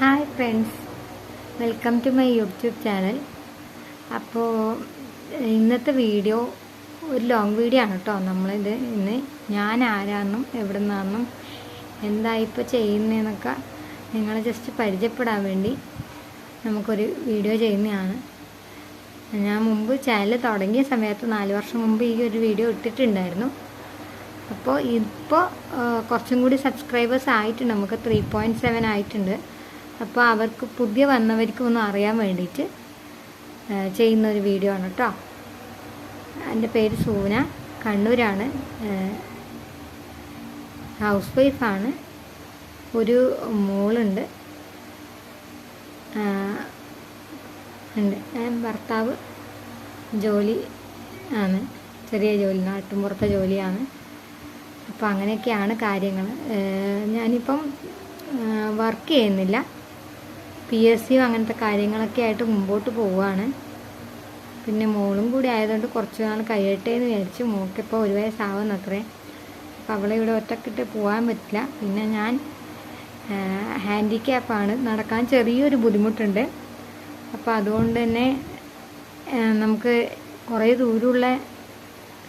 Hi friends welcome to my YouTube channel അപ്പോൾ ഇന്നത്തെ video ഒരു ലോങ് വീഡിയോ ആണ് കേട്ടോ നമ്മളിത് ഇന്ന് ഞാൻ ആരാണെന്നും എവിടെ നിന്നാണെന്നും എന്താ ഇപ്പോൾ ചെയ്യുന്നതെന്നൊക്കെ നിങ്ങളെ ജസ്റ്റ് പരിചയപ്പെടാൻ വേണ്ടി നമുക്കൊരു വീഡിയോ ചെയ്യുന്നതാണ്. ഞാൻ മുമ്പ് ചാനൽ തുടങ്ങിയ സമയത്ത് നാല് വർഷം മുമ്പ് ഈ ഒരു വീഡിയോ ഇട്ടിട്ടുണ്ടായിരുന്നു. അപ്പോൾ ഇപ്പോൾ കുറച്ചും കൂടി സബ്സ്ക്രൈബേഴ്സ് ആയിട്ടുണ്ട്. നമുക്ക് ത്രീ പോയിന്റ് സെവൻ ആയിട്ടുണ്ട്. അപ്പോൾ അവർക്ക് പുതിയ വന്നവർക്ക് ഒന്ന് അറിയാൻ വേണ്ടിയിട്ട് ചെയ്യുന്ന ഒരു വീഡിയോ ആണ് കേട്ടോ എന്റെ പേര് സൂന കണ്ണൂരാണ്. ഹൗസ് വൈഫാണ് ഒരു മോളുണ്ട്. ഉണ്ട്. ഭർത്താവ് ജോലി ആണ്. ചെറിയ ജോലി നാട്ടുമ്പുറത്തെ ജോലിയാണ്. അപ്പോൾ അങ്ങനെയൊക്കെയാണ് കാര്യങ്ങൾ ഞാനിപ്പം വർക്ക് ചെയ്യുന്നില്ല. പി എസ് സിയും അങ്ങനത്തെ കാര്യങ്ങളൊക്കെ ആയിട്ട് മുമ്പോട്ട് പോവുകയാണ്. പിന്നെ മോളും കൂടി ആയതുകൊണ്ട് കുറച്ച് നാൾ കഴിയട്ടെ എന്ന് വിചാരിച്ചു മോൾക്കിപ്പോൾ ഒരു വയസ്സാവുന്ന അത്രേ അപ്പോൾ അവളെ ഇവിടെ ഒറ്റക്കിട്ട് പോകാൻ പറ്റില്ല. പിന്നെ ഞാൻ ഹാൻഡിക്യാപ്പാണ് നടക്കാൻ ചെറിയൊരു ബുദ്ധിമുട്ടുണ്ട്. അപ്പോൾ അതുകൊണ്ട് തന്നെ നമുക്ക് കുറേ ദൂരമുള്ള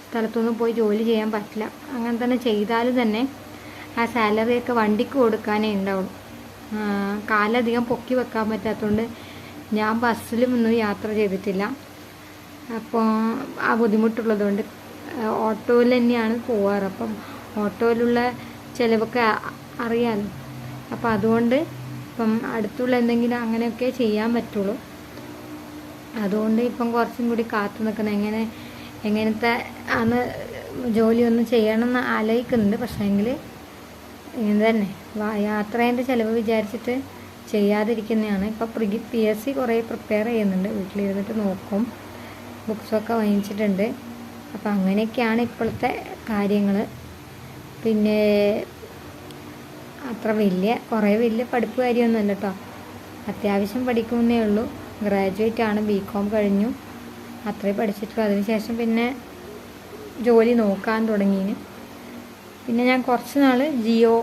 സ്ഥലത്തൊന്നും പോയി ജോലി ചെയ്യാൻ പറ്റില്ല. അങ്ങനെ തന്നെ ചെയ്താൽ തന്നെ ആ സാലറിയൊക്കെ വണ്ടിക്ക് കൊടുക്കാനേ ഉണ്ടാവുള്ളൂ. കാലധികം പൊക്കി വെക്കാൻ പറ്റാത്തതുകൊണ്ട് ഞാൻ ബസ്സിലും ഒന്നും യാത്ര ചെയ്തിട്ടില്ല. അപ്പോൾ ആ ബുദ്ധിമുട്ടുള്ളതുകൊണ്ട് ഓട്ടോയിൽ തന്നെയാണ് പോവാറ്. അപ്പം ഓട്ടോയിലുള്ള ചിലവൊക്കെ അറിയാമല്ലോ അപ്പം അതുകൊണ്ട് ഇപ്പം അടുത്തുള്ള എന്തെങ്കിലും അങ്ങനെയൊക്കെ ചെയ്യാൻ പറ്റുള്ളൂ. അതുകൊണ്ട് ഇപ്പം കുറച്ചും കൂടി കാത്തു നിൽക്കുന്നത് എങ്ങനെ എങ്ങനത്തെ അന്ന് ജോലിയൊന്നും ചെയ്യണമെന്ന് ആലോചിക്കുന്നുണ്ട്. പക്ഷേങ്കിൽ ഇങ്ങനെ തന്നെ യാത്രേന്റെ ചിലവ് വിചാരിച്ചിട്ട് ചെയ്യാതിരിക്കുന്നതാണ് ഇപ്പോൾ പ്രി പി എസ് സി കുറേ പ്രിപ്പയർ ചെയ്യുന്നുണ്ട്. വീട്ടിലിരുന്നിട്ട് നോക്കും. ബുക്സൊക്കെ വാങ്ങിച്ചിട്ടുണ്ട്. അപ്പം അങ്ങനെയൊക്കെയാണ് ഇപ്പോഴത്തെ കാര്യങ്ങൾ പിന്നെ അത്ര വലിയ കുറേ വലിയ പഠിപ്പ് കാര്യമൊന്നുമല്ല കേട്ടോ അത്യാവശ്യം പഠിക്കുന്നേ ഉള്ളൂ. ഗ്രാജുവേറ്റ് ആണ് ബി കോം കഴിഞ്ഞു. അത്രേ പഠിച്ചിട്ടുള്ളൂ. അതിനുശേഷം പിന്നെ ജോലി നോക്കാൻ തുടങ്ങിയിന് പിന്നെ ഞാൻ കുറച്ച് നാൾ ജിയോ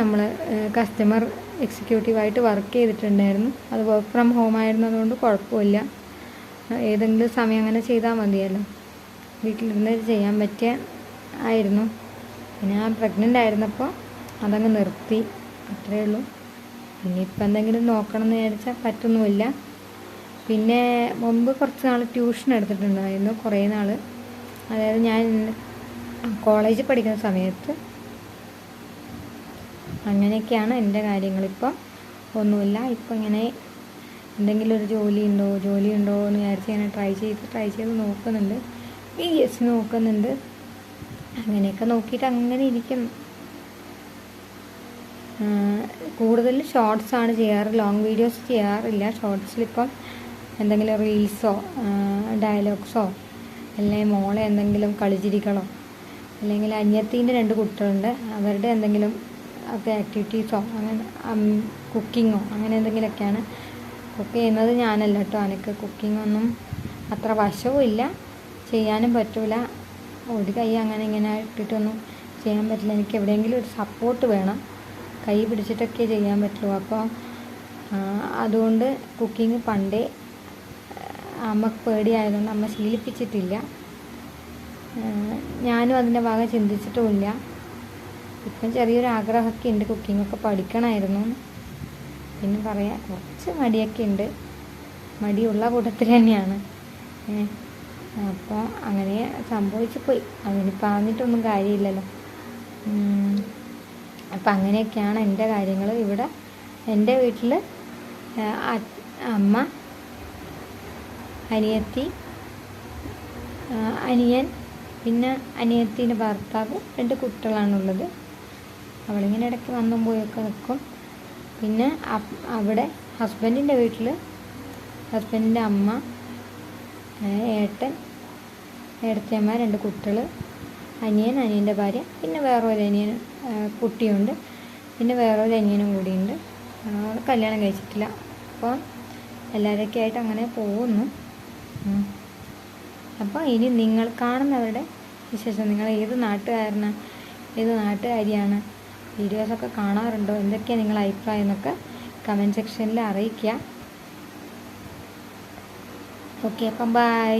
നമ്മൾ കസ്റ്റമർ എക്സിക്യൂട്ടീവായിട്ട് വർക്ക് ചെയ്തിട്ടുണ്ടായിരുന്നു. അത് വർക്ക് ഫ്രം ഹോം ആയിരുന്നതുകൊണ്ട് കുഴപ്പമില്ല. ഏതെങ്കിലും സമയം അങ്ങനെ ചെയ്താൽ മതിയല്ലോ. വീട്ടിലിരുന്ന് ചെയ്യാൻ പറ്റിയ ആയിരുന്നു. പിന്നെ ഞാൻ പ്രഗ്നന്റ് ആയിരുന്നപ്പോൾ അതങ്ങ് നിർത്തി. അത്രയേ ഉള്ളൂ. ഇനിയിപ്പോൾ എന്തെങ്കിലും നോക്കണം എന്ന് വിചാരിച്ചാൽ പറ്റൊന്നുമില്ല. പിന്നെ മുമ്പ് കുറച്ച് നാൾ ട്യൂഷൻ എടുത്തിട്ടുണ്ടായിരുന്നു കുറേ നാൾ അതായത് ഞാൻ കോളേജിൽ പഠിക്കുന്ന സമയത്ത് അങ്ങനെയൊക്കെയാണ് എന്റെ കാര്യങ്ങളിപ്പം. ഒന്നുമില്ല ഇപ്പം ഇങ്ങനെ എന്തെങ്കിലും ഒരു ജോലി ഉണ്ടോ ജോലി ഉണ്ടോ എന്ന് വിചാരിച്ച് ഇങ്ങനെ ട്രൈ ചെയ്ത് ട്രൈ ചെയ്ത് നോക്കുന്നുണ്ട്. പി എസ് നോക്കുന്നുണ്ട്. അങ്ങനെയൊക്കെ നോക്കിയിട്ട് അങ്ങനെ ഇരിക്കും കൂടുതൽ ഷോർട്സ് ആണ് ചെയ്യാറ്. ലോങ് വീഡിയോസ് ചെയ്യാറില്ല. ഷോർട്സിലിപ്പം എന്തെങ്കിലും റീൽസോ ഡയലോഗ്സോ അല്ലെങ്കിൽ മോളെ എന്തെങ്കിലും കളിച്ചിരികളോ അല്ലെങ്കിൽ അന്യത്തീന്റെ രണ്ട് കുട്ടികളുണ്ട്. അവരുടെ എന്തെങ്കിലും ഒക്കെ ആക്ടിവിറ്റീസോ അങ്ങനെ കുക്കിങ്ങോ അങ്ങനെ എന്തെങ്കിലുമൊക്കെയാണ് കുക്ക് ചെയ്യുന്നത് ഞാനല്ല കേട്ടോ. എനിക്ക് കുക്കിങ്ങൊന്നും അത്ര വശവും ഇല്ല. ചെയ്യാനും പറ്റില്ല ഒരു കൈ അങ്ങനെ ഇങ്ങനെ ഇട്ടിട്ടൊന്നും ചെയ്യാൻ പറ്റില്ല. എനിക്ക് എവിടെയെങ്കിലും ഒരു സപ്പോർട്ട് വേണം. കൈ പിടിച്ചിട്ടൊക്കെ ചെയ്യാൻ പറ്റുള്ളൂ. അപ്പോൾ അതുകൊണ്ട് കുക്കിംഗ് പണ്ടേ അമ്മ പേടിയായതുകൊണ്ട് അമ്മ ശീലിപ്പിച്ചിട്ടില്ല. ഞാനും അതിന്റെ ഭാഗം ചിന്തിച്ചിട്ടുമില്ല. ഇപ്പം ചെറിയൊരു ആഗ്രഹമൊക്കെ ഉണ്ട് കുക്കിങ്ങൊക്കെ പഠിക്കണമായിരുന്നു. പിന്നെ പറയാം കുറച്ച് മടിയൊക്കെ ഉണ്ട്. മടിയുള്ള കൂട്ടത്തിൽ തന്നെയാണ്. അപ്പോൾ അങ്ങനെ സംഭവിച്ചു പോയി. അതിന് പറഞ്ഞിട്ടൊന്നും കാര്യമില്ലല്ലോ. അപ്പം അങ്ങനെയൊക്കെയാണ് എന്റെ കാര്യങ്ങൾ. ഇവിടെ എന്റെ വീട്ടിൽ അമ്മ അനിയത്തി അനിയൻ പിന്നെ അനിയത്തിന്റെ ഭർത്താവ് രണ്ട് കുട്ടികളാണുള്ളത്. അവളിങ്ങനെ ഇടയ്ക്ക് വന്നും പോയൊക്കെ നിൽക്കും. പിന്നെ അവിടെ ഹസ്ബൻഡിന്റെ വീട്ടിൽ ഹസ്ബൻഡിന്റെ അമ്മ ഏട്ടൻ ഏടത്തിയമ്മ രണ്ട് കുട്ടികൾ അനിയൻ അനിയന്റെ ഭാര്യ പിന്നെ വേറൊരു അനിയൻ കുട്ടിയുണ്ട്. പിന്നെ വേറൊരു അനിയനും കൂടിയുണ്ട്. കല്യാണം കഴിച്ചിട്ടില്ല. അപ്പോൾ എല്ലാവരൊക്കെ ആയിട്ട് അങ്ങനെ പോകുന്നു. അപ്പോൾ ഇനി നിങ്ങൾ കാണുന്നവരുടെ വിശേഷം. നിങ്ങൾ ഏത് നാട്ടുകാരനാണ് ഏത് നാട്ടുകാരിയാണ്? വീഡിയോസൊക്കെ കാണാറുണ്ടോ? എന്തൊക്കെയാണ് നിങ്ങളുടെ അഭിപ്രായം എന്നൊക്കെ കമന്റ് സെക്ഷനിൽ അറിയിക്കുക. ഓക്കെ അപ്പം ബൈ